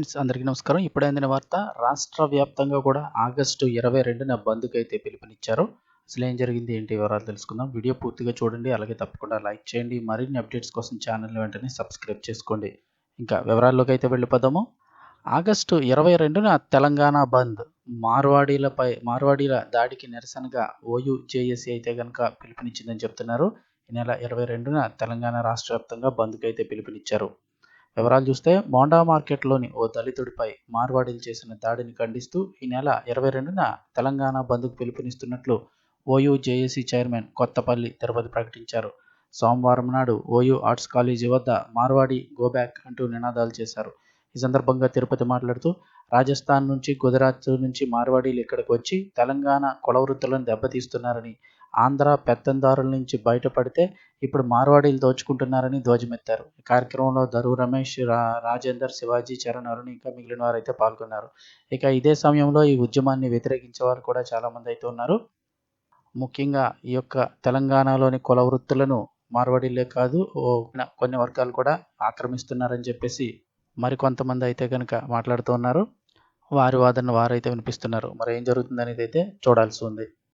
Friends అందరికీ నమస్కారం. ఇప్పుడే అందిన వార్త రాష్ట్ర వ్యాప్తంగా కూడా ఆగస్టు ఇరవై రెండున బంద్కు అయితే పిలుపునిచ్చారు. అసలు ఏం జరిగింది ఏంటి వివరాలు తెలుసుకుందాం. వీడియో పూర్తిగా చూడండి అలాగే తప్పకుండా లైక్ చేయండి. మరిన్ని అప్డేట్స్ కోసం ఛానల్ వెంటనే సబ్స్క్రైబ్ చేసుకోండి. ఇంకా వివరాల్లోకి అయితే వెళ్ళిపోదాము. ఆగస్టు ఇరవై రెండున తెలంగాణ బంద్. మార్వాడీలపై మార్వాడీల దాడికి నిరసనగా ఓయూ జేఏసీ అయితే కనుక పిలుపునిచ్చిందని చెప్తున్నారు. ఈ నెల ఇరవై రెండున తెలంగాణ రాష్ట్ర వ్యాప్తంగా బంద్కు అయితే పిలుపునిచ్చారు. వివరాలు చూస్తే మోండా మార్కెట్లోని ఓ దళితుడిపై మార్వాడీలు చేసిన దాడిని ఖండిస్తూ ఈ నెల ఇరవై రెండున తెలంగాణ బంద్కు పిలుపునిస్తున్నట్లు OU JAC chairman Kothapalli Tirupati ప్రకటించారు. సోమవారం నాడు ఓయూ ఆర్ట్స్ కాలేజీ వద్ద మార్వాడి గోబ్యాక్ అంటూ నినాదాలు చేశారు. ఈ సందర్భంగా తిరుపతి మాట్లాడుతూ రాజస్థాన్ నుంచి గుజరాత్ నుంచి మార్వాడీలు ఇక్కడికి వచ్చి తెలంగాణ కులవృత్తులను దెబ్బతీస్తున్నారని ఆంధ్ర పెత్తందారుల నుంచి బయటపడితే ఇప్పుడు మార్వాడీలు దోచుకుంటున్నారని ధ్వజమెత్తారు. కార్యక్రమంలో దరు రమేష్ రా రాజేందర్ శివాజీ చరణ్ అరుణ్ ఇంకా మిగిలిన వారు అయితే పాల్గొన్నారు. ఇక ఇదే సమయంలో ఈ ఉద్యమాన్ని వ్యతిరేకించే వారు కూడా చాలామంది అయితే ఉన్నారు. ముఖ్యంగా ఈ యొక్క తెలంగాణలోని కుల వృత్తులను మార్వాడీలే కాదు కొన్ని వర్గాలు కూడా ఆక్రమిస్తున్నారని చెప్పేసి మరికొంతమంది అయితే కనుక మాట్లాడుతూ ఉన్నారు. వారి వాదన వారైతే వినిపిస్తున్నారు. మరి ఏం జరుగుతుంది అనేది అయితే చూడాల్సి ఉంది.